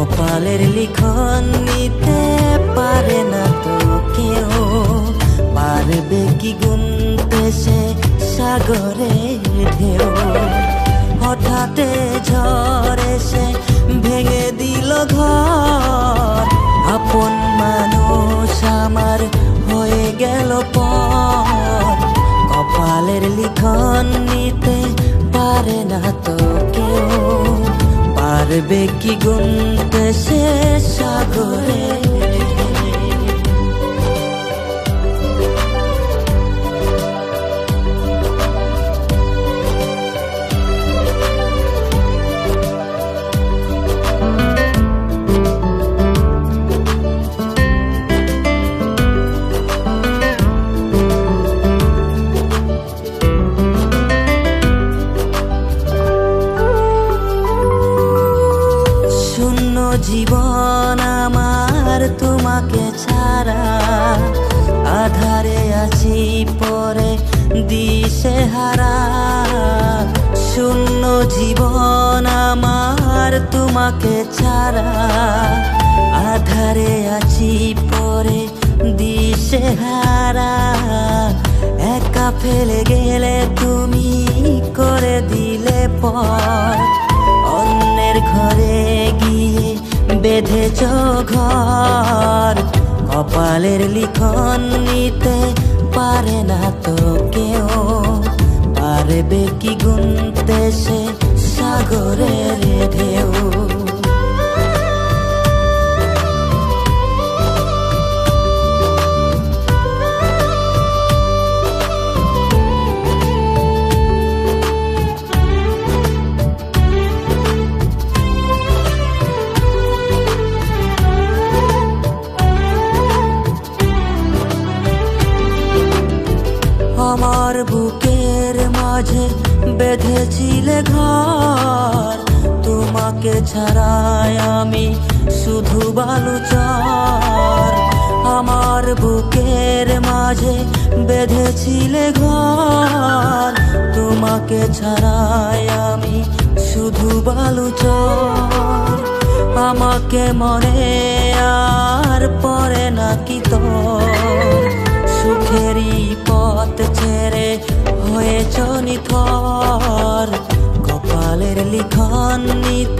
কপালের লিখন নিতে পারে না তো কেউ। পারবে কি গুনতে সে সাগরের ঢেউ। হঠাৎ ঝড় এসে ভেঙে দিল ঘর। আপন মানুষ আমার হয়ে গেল পর কপালের লিখন নিতে পারে না তো কেউ। পারবে কি গুনতে সে সাগরে? জীবন আমার তোমাকে ছাড়া। আধারে আছি, পরে দিশে হারা। শূন্য জীবন আমার তোমাকে ছাড়া। আধারে আছি, পরে দিশে হারা। একা ফেলে গেলে তুমি করে দিলে পর বেঁধেছ ঘর, কপালের লিখন নিতে পারে না তো কেউ। পারবে কি গুনতে সে সাগরের ঢেউ? বুকের মাঝে বেঁধেছিলে ঘর। তোমাকে ছাড়াই আমি শুধু বালুচর আমার বুকের মাঝে বেঁধেছিলে ঘর। তোমাকে ছাড়াই আমি শুধু বালুচর আমাকে মনে আর পরে নাকি তোর। সুখেরই নিথর কপালের লিখন নিতে পারে না তোকে